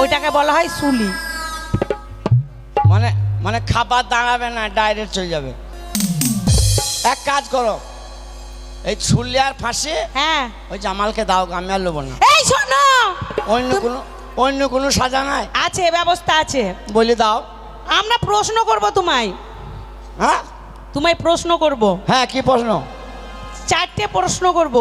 ওইটাকে বলা হয় সুলি। মানে মানে খাবার দাঁড়াবে না ডাইরেক্ট চলে যাবে। এক কাজ করো এই ছুললে আর ফাঁসে হ্যাঁ। ওই জামালকে দাও আমি আর লোবো না। এই শোনো! অন্য কোনো অন্য কোনো সাজা নাই? আছে ব্যবস্থা আছে। বলে দাও। আমরা প্রশ্ন করব তোমায়। হ্যাঁ? তোমায় প্রশ্ন করব। হ্যাঁ কি প্রশ্ন? চারটে প্রশ্ন করব।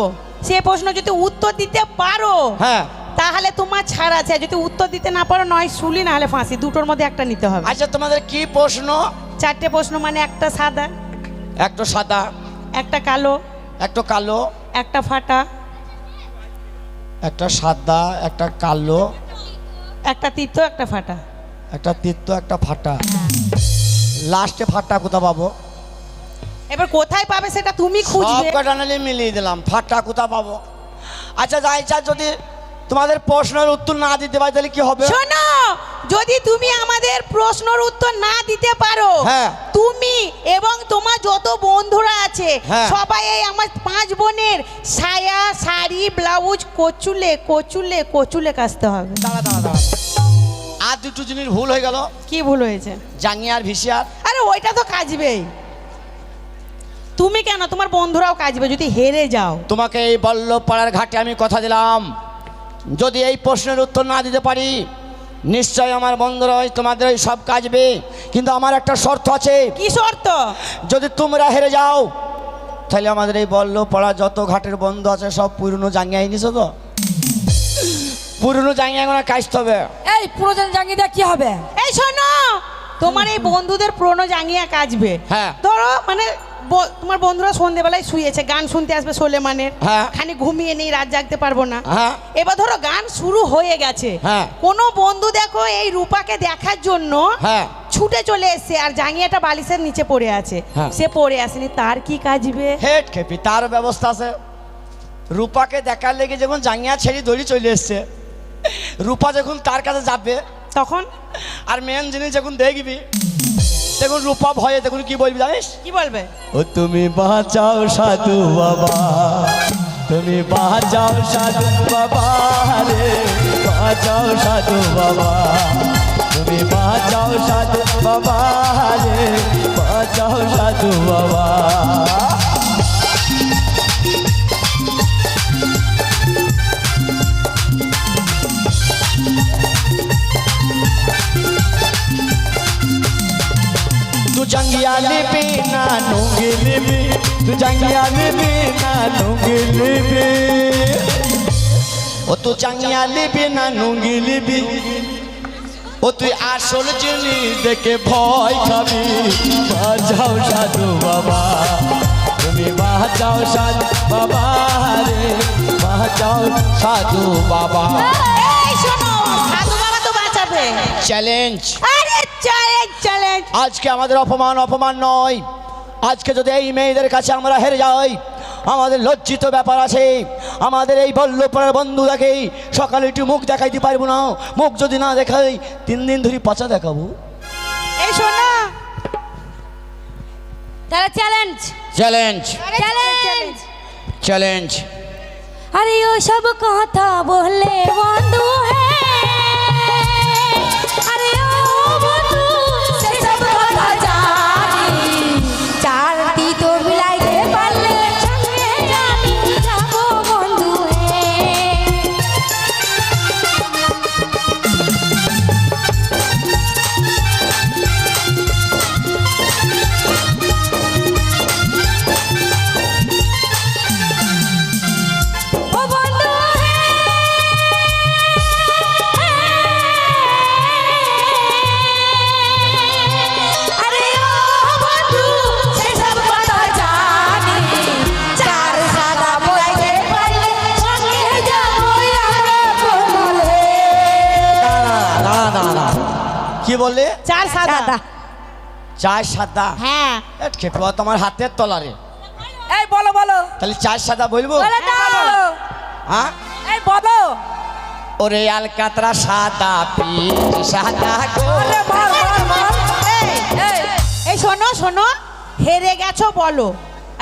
সে প্রশ্ন যদি উত্তর দিতে পারো হ্যাঁ। তাহলে তোমার ছাড় আছে। যদি উত্তর দিতে না পারো নয় শুলি না হলে ফাঁসি। দুটোর মধ্যে একটা নিতে হবে। আচ্ছা তোমাদের কি প্রশ্ন? চারটে প্রশ্ন মানে একটা সাদা একটা সাদা একটা কালো একটা কালো একটা ফাটা একটা সাদা একটা কালো একটা তীর্থ একটা ফাটা। একটা তীর্থ একটা ফাটা। লাস্টে ফাটা কোথা পাবো? এবার কোথায় পাবে সেটা তুমি সব খুঁজবে নালে মিলিয়ে দিলাম। ফাটা কোথা পাবো? আচ্ছা যাই চা যদি তোমাদের প্রশ্নের উত্তর না দিতে পারি তাহলে কি হবে? শোনো যদি তুমি আমাদের প্রশ্নের উত্তর না দিতে পারো হ্যাঁ। তুমি এবং তোমার যত বন্ধুরা আছে হ্যাঁ। সবাই এই আমার পাঁচ বোনের সায়া শাড়ি ব্লাউজ কচুলে কচুলে কচুলে কাচতে হবে। দাঁড়া দাঁড়া দাঁড়া। আর দুটো জিনিস ভুল হয়ে গেল। কি ভুল হয়েছে? জাঙ্গিয়ার ভিসিয়ার। আরে ওইটা তো কাজবেই। তুমি কেন? তোমার বন্ধুরাও কাজবে যদি হেরে যাও। তোমাকে এই বল্লভপাড়ার ঘাটে আমি কথা দিলাম। যদি এই প্রশ্নের উত্তর না দিতে পারি নিশ্চয় আমার বন্ধুরা ওই তোমাদের ওই সব কাজবে। কিন্তু আমার একটা শর্ত আছে। কি শর্ত? যদি তোমরা হেরে যাও তাহলে আমাদের এই বলল পড়া যত ঘাটের বন্ধু আছে সব পুরনো জাঙ্গিয়াই নিছো তো? পুরনো জাঙ্গিয়া এখন কাজতে হবে? এই পুরোজন জাঙ্গি দিয়ে কি হবে? এই শোনো তোমার এই বন্ধুদের পুরনো জাঙ্গিয়া কাজবে। হ্যাঁ। ধরো মানে তোমার বন্ধুরা সন্ধেবেলায় শুয়েছে গান শুনতে আসবে সোলেমানের হ্যাঁ। খানি ঘুমিয়ে নেই রাত জাগতে পারব না হ্যাঁ। এবার ধরো গান শুরু হয়ে গেছে হ্যাঁ। কোনো বন্ধু দেখো এই রূপাকে দেখার জন্য ছুটে চলে এসছে আর জাঙ্গিয়াটা বালিশের নিচে পড়ে আছে। সে পড়ে আসেনি তার কি কাজবে হেড খেপি তার ব্যবস্থা আছে রূপাকে দেখার লেগে যখন জাঙ্গিয়া ছেড়ে দড়ি চলে এসছে রূপা যখন তার কাছে যাবে তখন আর মেন জিনিস যখন দেখবি দেখুন রূপা ভয়ে দেখুন কি বলবি জানিস? কি বলবে? ও তুমি বাঁচাও সাধু বাবা তুমি বাঁচাও সাধু বাবা রে বাঁচাও সাধু বাবা তুমি বাঁচাও সাধু বাবা রে বাঁচাও সাধু বাবা। লিবি না নুঙ্গি লিবি তুই জাঙ্গিয়া লিবি না নুঙ্গি লিবি ও তুই জাঙ্গিয়া লিবি না নুঙ্গি লিবি ও তুই আসল জিনিস দেখে ভয় খাবি বাজাও সাধু বাবা তুমি বাজাও সাধু বাবা রে বাজাও সাধু বাবা তো চ্যালেঞ্জ আরে চ্যালেঞ্জ চ্যালেঞ্জ আজকে আমাদের অপমান অপমান নয়। আজকে যদি এই মেয়েদের কাছে আমরা হেরে যাই আমাদের লজ্জিত ব্যাপার আছে। আমাদের এই বল্লভপাড়ার বন্ধুটাকে সকালে একটু মুখ দেখাইতে পারব না। মুখ যদি না দেখাই তিন দিন ধরে পচা দেখাবো। এই শোনো। তাহলে চ্যালেঞ্জ চ্যালেঞ্জ চ্যালেঞ্জ চ্যালেঞ্জ আরে ও সব কথা বললে বন্ধু হে কি বললে চার সাদা। চার সাদা? হ্যাঁ। খেপে তোমার হাতের তলারে। এই বলো বলো। তাহলে চার সাদা বলব? হ্যাঁ এই বলো। ওরে আলকাতরা সাদা সাদা বল বল বল এই এই এই শোনো শোনো। হেরে গেছো বলো।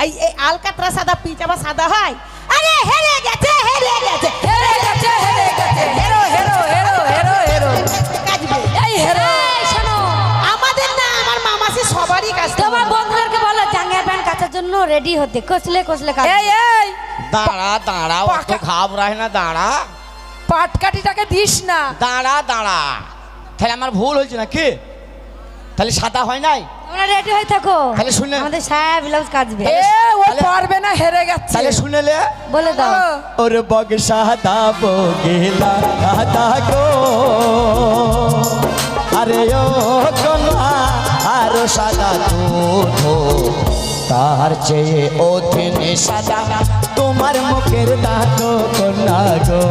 এই এই আলকাতরা সাদা পিচ আবার সাদা হয়। আরে হেরে গেছে হেরে গেছে হেরে গেছে। রেডি হতে। কচলে কচলে কাজ। এই এই! দাঁড়া দাঁড়া অত ঘাবড়াই না দাঁড়া। পাটকাঠিটাকে দিস না। দাঁড়া দাঁড়া। তাহলে আমার ভুল হয়েছে না কি তাহলে সাদা হয় নাই? তোমরা রেডি হয়ে থাকো। তাহলে শুনে- আমাদের সায়া ব্লাউজ এ ও পারবে না হেরে গেছে। তাহলে শুনেলে বলে দাও। ওর বগ সাদা বগেলা দাদা গো। আরে ও কন্যা আরও সাদা দুধ তার চেয়ে অধীনে সাদা। তোমার মুখের দাঁত কন্যা গো।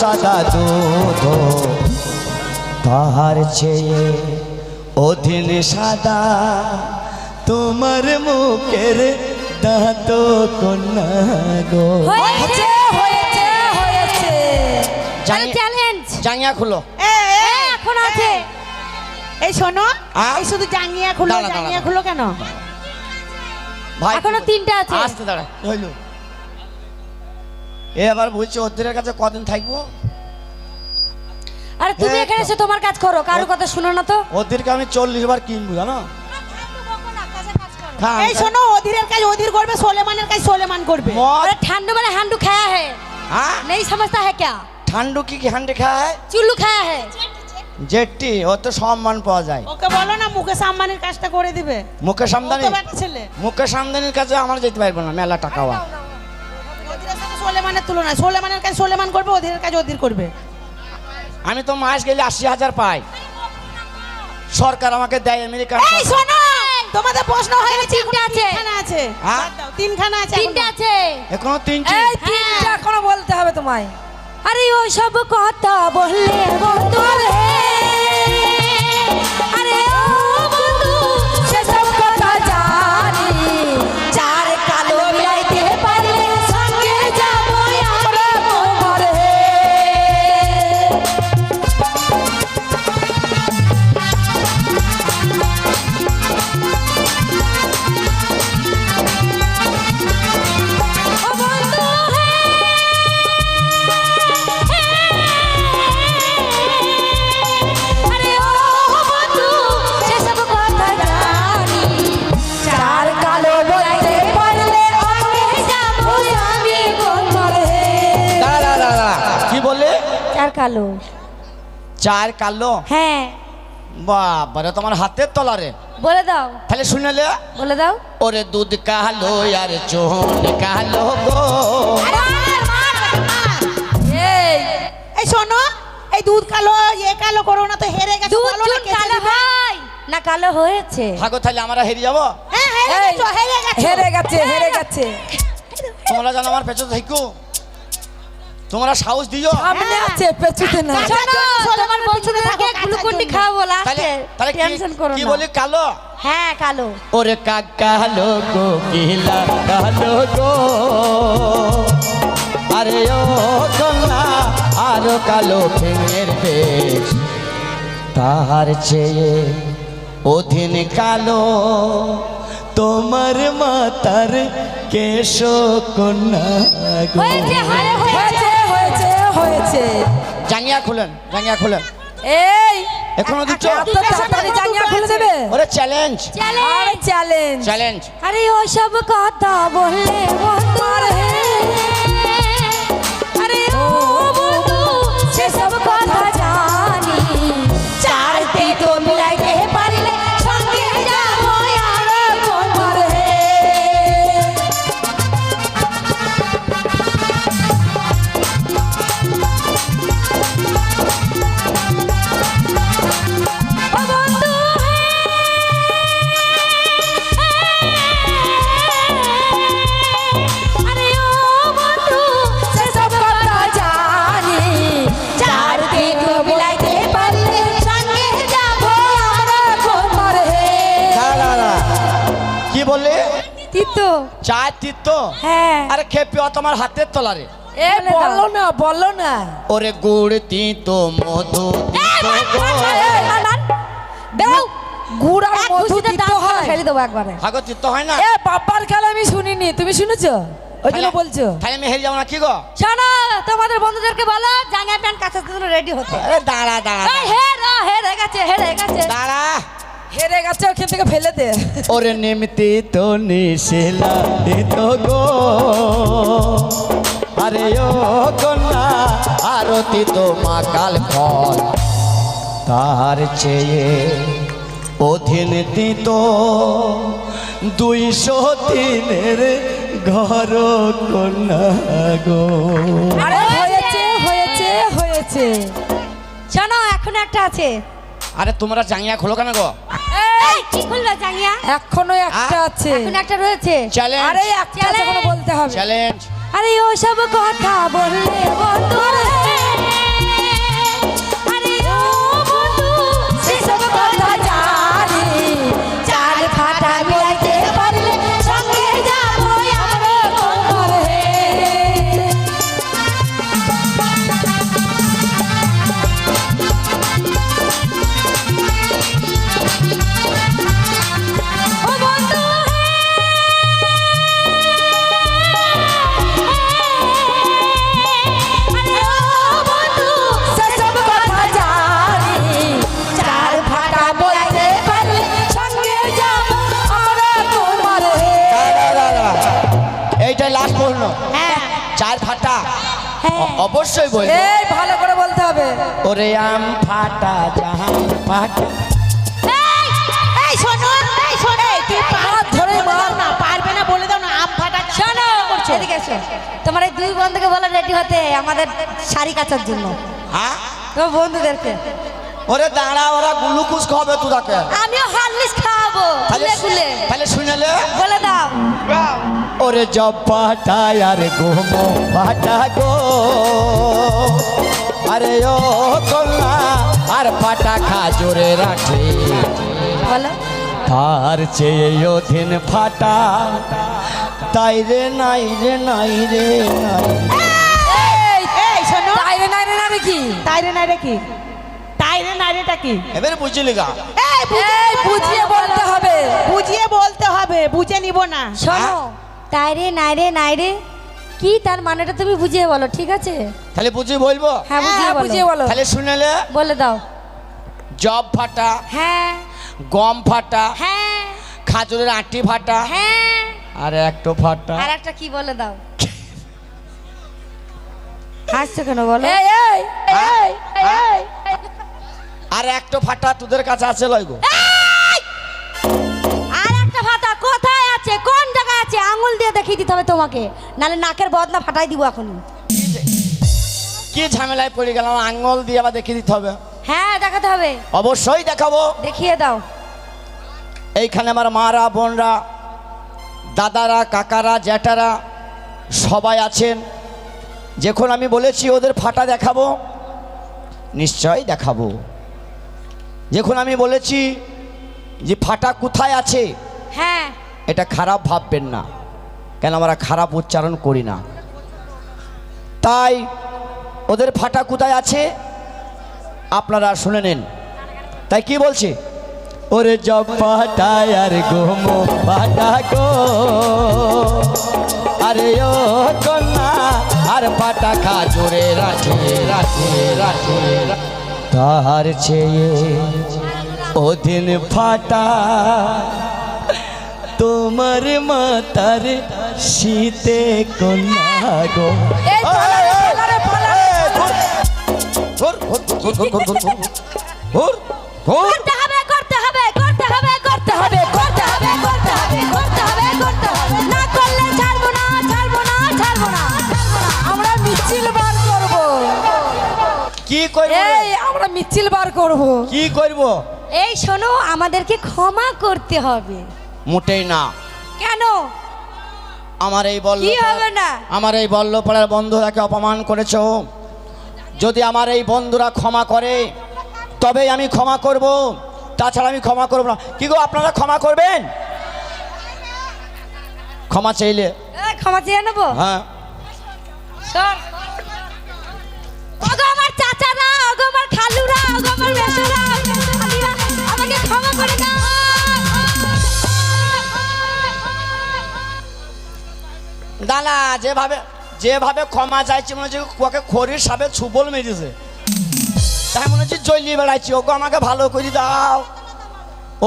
সাদা দুধ। তাহার চেয়ে অধীনে সাদা তোমার মুখের দাঁত কন্যা গো। হয়েছে হয়েছে হয়েছে। জানি- চ্যালেঞ্জ জাঙ্গিয়া খুলো। এখন আছে। এই শোনো? এই শুধু জাঙ্গিয়া খুলো জাঙ্গিয়া। খুলো কেন? ভাই এখনও তিনটা আছে। আসতে দাঁড়া হইল। এ আবার বলছি ওদের কাছে কদিন থাকব? আরে তুমি এই এখানে তো। এসে তোমার কাজ করো কারো কথা শুনো না তো ওদেরকে আমি চল্লিশ বার কিনবো জানো হ্যাঁ, এই শোনো অধীরের কাজ অধীর করবে সোলেমানের কাজ সোলেমান করবে মদ अरे ठंडू में हांडू खाया है হ্যাঁ नहीं समझता है क्या ঠান্ডু কি কি হান্ডে খায় चुल्लू खाया है জেটটি ও তো সম্মান পাওয়া যায় ওকে বলো না মুকেশ আম্বানির কাজটা করে দিবে মুকেশ ও আমদানি তো বেটা ছেলে মুকেশ আমদানির কাছে আমার যেতে পারবো না মেলা টাকা হওয়া অধীরের সাথে সোলেমানের তুলনা সোলেমানের কাজ সোলেমান করবে অধীরের কাজ অধীর করবে আমি তো মাস গেলে আশি হাজার পাই। সরকার আমাকে দেয় আমেরিকা। এই শোনো তোমাদের প্রশ্ন হয়ে গেছে তিনটে আছে। তিনখানা আছে। হ্যাঁ? তিনখানা আছে তিনটা এখনও। আছে। এখনও তিনটি। এই তিনটা এখনও বলতে হবে তোমায়। আরে ওই সব কথা বললে বন্ধু রে। কালো। চার কালো? হ্যাঁ। বাবারে তোমার হাতের তলারে। বলে দাও। তাহলে শুনেলে বলে দাও। ওরে দুধ কালো আর চোন কালো গো। এই শোনো এই দুধ কালো এ কালো করো না তো হেরে গেছে বলো না কালো। হয়। না কালো হয়েছে। থাকো তাহলে আমরা হেরে যাব? হ্যাঁ হেরে গেছো হেরে গেছে। হেরে গেছে তোমরা জানো আমার পেছনে থাকো তোমরা সাহস দিও। সামনে হ্যাঁ। আছে পেছুতে না। জন্য তোমার পিছনে বন্ধুদেরকে থাকো, গ্লুকন্ডি। খাওয়াবো তাহলে লাস্টে তাহলে টেনশন করো কি বলি কালো? হ্যাঁ কালো। ওরে কালো কোকিলা কালো গো। আরে ও কন্যা আরও কালো ফেঙের বেশ তাহার চেয়ে অধীন কালো তোমার মাতার কেশ কন্যা গো হয়েছে। জাঙ্গিয়া খুলেন জাঙ্গিয়া খুলেন। এই এখনও দিচ্ছ? এত তাড়াতাড়ি জাঙ্গিয়া খুলে দেবে? ওরে চ্যালেঞ্জ আর চ্যালেঞ্জ চ্যালেঞ্জ আরে ও সব কথা বললে বন্ধ রে। তিতো চার তীর্থ হ্যাঁ। আরে খেপি ও তোমার হাতের তলারে। এ বলো না বলো না। ওরে গুড় তিতো মধু। গুড় আর মধু হয়। ফেলে দেবো একবারে। হয় না। এ বাবার খেলা আমি শুনিনি তুমি শুনেছো? ওই জন্য বলছো। তাহলে আমি হেরে যাব না কি গো? শোনো তোমাদের বন্ধুদেরকে বলো জাঙ্গা প্যান্ট কাঁচার জন্য রেডি হতে। এ দাঁড়া দাঁড়া এই হে রা হে রে গেছে হে রে গেছে। দাঁড়া। হেরে গেছে ওখান থেকে ফেলে দে। ওরে নিমতি তো নিশিলা দিত গো। আরে ও কন্যা আরতি তো মা কাল ফল তার চেয়ে অধীন দিত দুইশো তিনের ঘর কন্যা গো। আরে হয়েছে হয়েছে হয়েছে। শোনো এখন একটা আছে। আরে তোমরা জাঙ্গিয়া খোলো কেন গো? কি খুলবে জাঙ্গিয়া? এখনও একটা আছে। এখন একটা রয়েছে? চ্যালেঞ্জ আরে একটা আছে কোনো বলতে হবে। চ্যালেঞ্জ আরে ও সব কথা বললে বন্ধু অবশ্যই বলব। এই ভালো করে বলতে হবে। ওরে আম ফাটা জাহান ফাটা। এই এই শোনো এই শোনো। তুই ধরে মার। না পারবে না বলে দাও না আম ফাটা শোনো। এদিকে এসো। তোমার এই দুই বন্ধুকে বলো রেডি হতে আমাদের শাড়ি কাচার জন্য। হ্যাঁ? তোমার বন্ধুদেরকে। ওরে দাঁড়া ওরা গ্লুকোজ খাবে তোরাকে। আমিও হারলিক্স খাওয়াবো। খুলে খুলে। তাহলে শুনেলে বলে দাও। ওরে জব পাটায় আরে গোমো পাটা গো। আরে ও কল্লা আর পাটা খা জোরে রাখে। বলো। তার চেয়ে অধীন ফাটা। তাই রে নাই রে নাই রে নাই। এই শোনো। তাইরে নাই রে নামে কি? তাইরে নাইরে কি? তাইরে নাইরেটা কি? এবারে বুঝলি গা। এই বুঝে বুঝিয়ে বলতে হবে। বুঝিয়ে বলতে হবে বুঝে নিব না। শোনো তাই রে নাই রে নাই রে। কি তার মানেটা তুমি বুঝিয়ে বলো ঠিক আছে? তাহলে বুঝি বলব? হ্যাঁ বুঝিয়ে হ্যাঁ, বুঝিয়ে বলো। বলো তাহলে শুনেলে বলে দাও। জব ফাটা হ্যাঁ। গম ফাটা হ্যাঁ। খাজুরের আটি ফাটা হ্যাঁ। আর একটো ফাটা আর একটা কি বলে দাও? হাসছো কেন বলো? এই এই এই এই। আর একটা ফাটা তোদের কাছে আছে লইগো আর একটা ফাটা কোথায় আছে? কোন জায়গায় আছে? আঙুল দিয়ে দেখিয়ে দিতে হবে তোমাকে। নালে নাকের বদনা ফাটাই দিব এখনই। কি ঝামেলায় পড়ে গেলাম? আঙ্গল দিয়ে আবার দেখিয়ে দিতে হবে। হ্যাঁ দেখাতে হবে। অবশ্যই দেখাবো। দেখিয়ে দাও। এইখানে আমার মারা বোনরা দাদারা কাকারা জ্যাঠারা সবাই আছেন। যখন আমি বলেছি ওদের ফাটা দেখাবো নিশ্চয় দেখাবো। যখন আমি বলেছি যে ফাটা কোথায় আছে হ্যাঁ। এটা খারাপ ভাববেন না। কেন আমরা খারাপ উচ্চারণ করি না? তাই ওদের ফাটা কোথায় আছে আপনারা শুনে নেন। তাই কি বলছে? ওরে জব পাটায় আর গোমো ফাটা গো। আরে ও কন্যা আর পাটা খা জোরে রাখে রাখে রাখে তার চেয়ে ওদিন ফাটা। তোমার মাতার শীতে কন্যা গো। করতে হবে করতে হবে করতে হবে করতে হবে করতে হবে করতে হবে করতে হবে করতে হবে। না করলে ছাড়বো না ছাড়বো না ছাড়বো না। আমরা মিছিল বার করব। কি করব আমরা মিছিল বার করব। কি করব? এই শোনো আমাদেরকে ক্ষমা করতে হবে। মোটেই না। কেন? আমার এই বল্ল কি হবে না? আমার এই বল্লপাড়ার বন্ধুরাকে অপমান করেছ। যদি আমার এই বন্ধুরা ক্ষমা করে তবেই আমি ক্ষমা করব। তাছাড়া আমি ক্ষমা করব না। কি গো আপনারা ক্ষমা করবেন? ক্ষমা চাইলে। এ, ক্ষমা চেয়ে নেব? হ্যাঁ। আমার চাচারা! খালুরা যেভাবে যেভাবে ক্ষমা চাইছি মনে হচ্ছে ওকে সাপে ছুবল মেরেছে। তাই মনে হচ্ছে জলিয়ে বেড়াচ্ছি ওকে আমাকে ভালো করে দাও।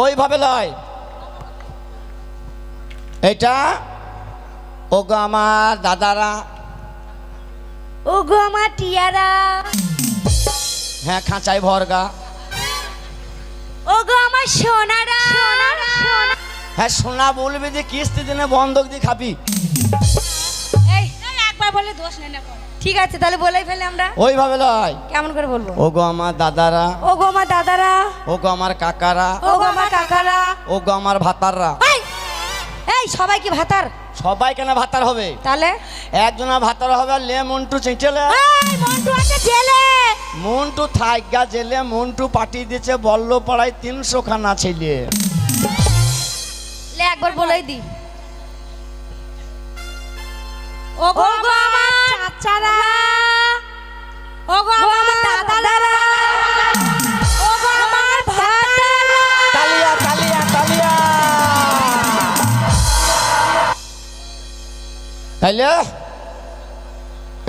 ওইভাবে লয়। এটা ওগো আমার দাদারা। ওগো আমার টিয়ারা। হ্যাঁ খাঁচাই ভরগা ও গো আমার সোনারা। হ্যাঁ সোনা বলবি যে কিস্তি দিনে বন্ধক দিয়ে খাবি। এই একবার বলে দোষ নেই না ঠিক আছে তাহলে বলেই ফেলে আমরা। ওইভাবে লয়। কেমন করে বলব? ওগো আমার দাদারা। ও গো আমার দাদারা। ওগো আমার কাকারা। ও গো আমার কাকারা। ওগো আমার ভাতাররা। এই সবাই কি ভাতার? সবাই কেন ভাতার হবে? তাহলে? একজনা ভাতার হবে লে মন্টু চেঁচেলে এই মন্টু আছে জেলে। মন্টু থাইগা জেলে মন্টু পাঠিয়ে দিয়েছে বল্ল পাড়ায় তিনশো খানা ছেলে। লে একবার বলেই দি। ও গো আমার চাচারা। ও গো আমার দাদারা। তাইলে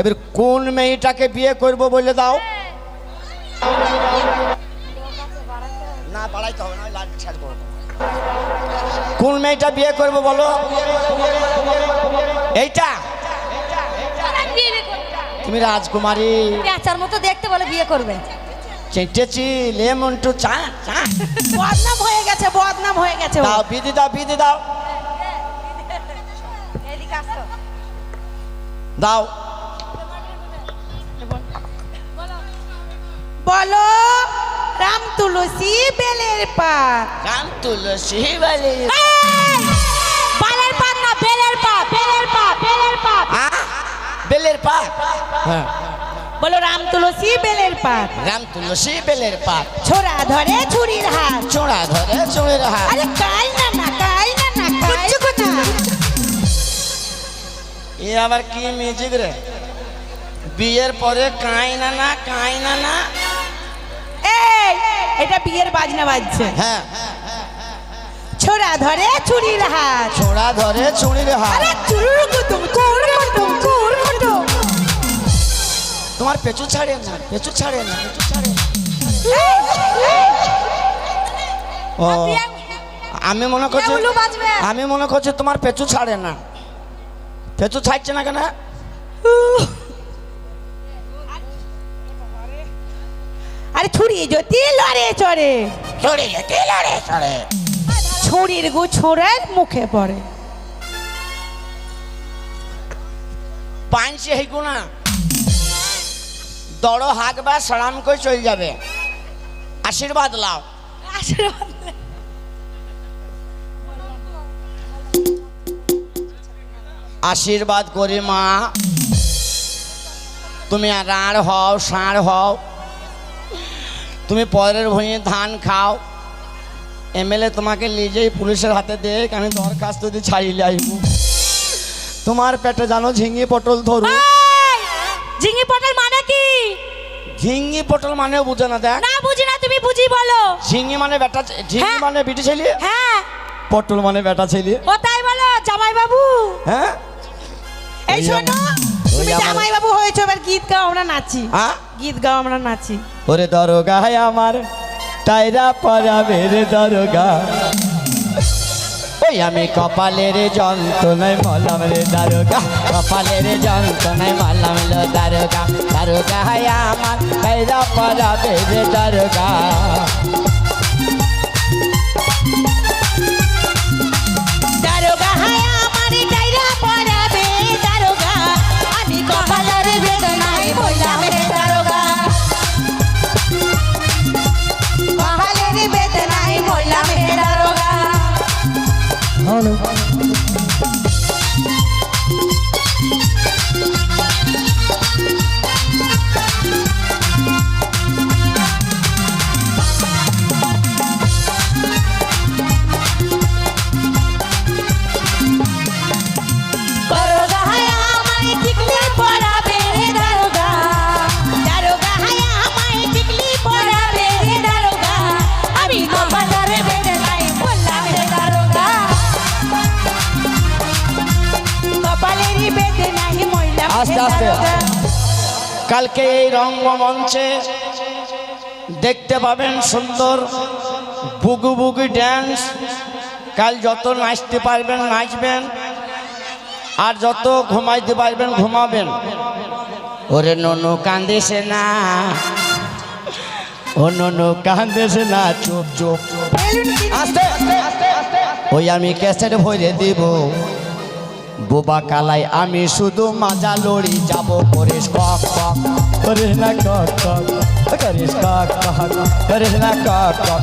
এবার কোন মেয়েটাকে বিয়ে করব বলে দাও? না বাড়াইতে হবে না লাইট ছাড় করব কোন মেয়েটা বিয়ে করব বলো? এইটা? তুমি রাজকুমারী। পেঁচার মতো দেখতে বলে বিয়ে করবে চেটেছি লে মন্টু চা চা। বদনাম হয়ে গেছে বদনাম হয়ে গেছে। দাও বিধি দাও বিধি দাও এদিকে আসো দাও। বলো রাম তুলসী বেলের পাত। রাম তুলসী বালি বালের পাত না বেলের পাত বেলের পাত বেলের পাত? বেলের পাত? হ্যাঁ। বলো রাম তুলসী বেলের পাত। রাম তুলসী বেলের পাত। ছোড়া ধরে ছুরির হাত। চোড়া ধরে চুড়ের হাত। আরে কাই না না কাই না না না। এ আবার কি মিউজিক রে? বিয়ের পরে কাই না না কাই না না। এই এটা বিয়ের বাজনা বাজছে। হ্যাঁ। ছোড়া ধরে ছুরির হাত ছোড়া ধরে চুড়ির হাত আরে চুরুর কুতুম চুর কুতুম চুর কুতুম তোমার পেছু ছাড়ে না পেছু ছাড়ে না পেছু ছাড়ে ও আমি মনে করছি আমি মনে করছি তোমার পেছু ছাড়ে না। পেছু ছাড়ছে না কেন আরে ছুরি যদি লড়ে চড়ে। যেতে লড়ে চড়ে। ছুরির গু ছোড়ার মুখে পড়ে। পাঁচশে হেগু না দড় হাঁকবা সালাম করে চলে যাবে। আশীর্বাদ লাও। আশীর্বাদ করি মা। তুমি আর রাঁড় হও ষাঁড় হও। তুমি পরের ভুঁয়ে ধান খাও। এমএলএ তোমাকে নিজেই পুলিশের হাতে দেখ আমি দরখাস্ত দিয়ে ছাড়িয়ে আইব তোমার পেটে জানো ঝিঙে পটল ধরু ঝিঙে পটের মানে কি? ঝিঙ্গি পটল মানে বুঝে না দেখ। না বুঝি না তুমি বুঝি বলো। ঝিঙ্গি মানে বেটা ঝিঙ্গি হ্যাঁ। মানে বিটি ছেলে হ্যাঁ। পটল মানে বেটা ছেলে। ও তাই বলো জামাই বাবু হ্যাঁ? এই শোনো তুমি জামাই বাবু হয়েছো এবার গীত গাও আমরা নাচি। হ্যাঁ? গীত গাও আমরা নাচি। ওরে দরগা আমার টাইরা পরাবে রে দরগা। ওই আমি কপালের যন্ত্রণায় মলাম রে দারোগা। কপালের যন্ত্রণায় মলাম লো দারোগা। দারোগা হায় আমার টাইরা পরাবে রে দারোগা। আস্তে কালকে এই রঙ্গমঞ্চে দেখতে পাবেন সুন্দর বুগু বুগু ড্যান্স কাল যত নাচতে পারবেন নাচবেন আর যত ঘুমাইতে পারবেন ঘুমাবেন। ওরে ননু কান্দিসে না। ও ননু কান্দিসে না চুপ চুপ। আস্তে ওই আমি ক্যাসেট ভরে দিব। বোবা কালাই, আমি শুধু মাজা লড়ি, যাব করিস কক কক করিস না কক কক করিস কক কক করিস না কক কক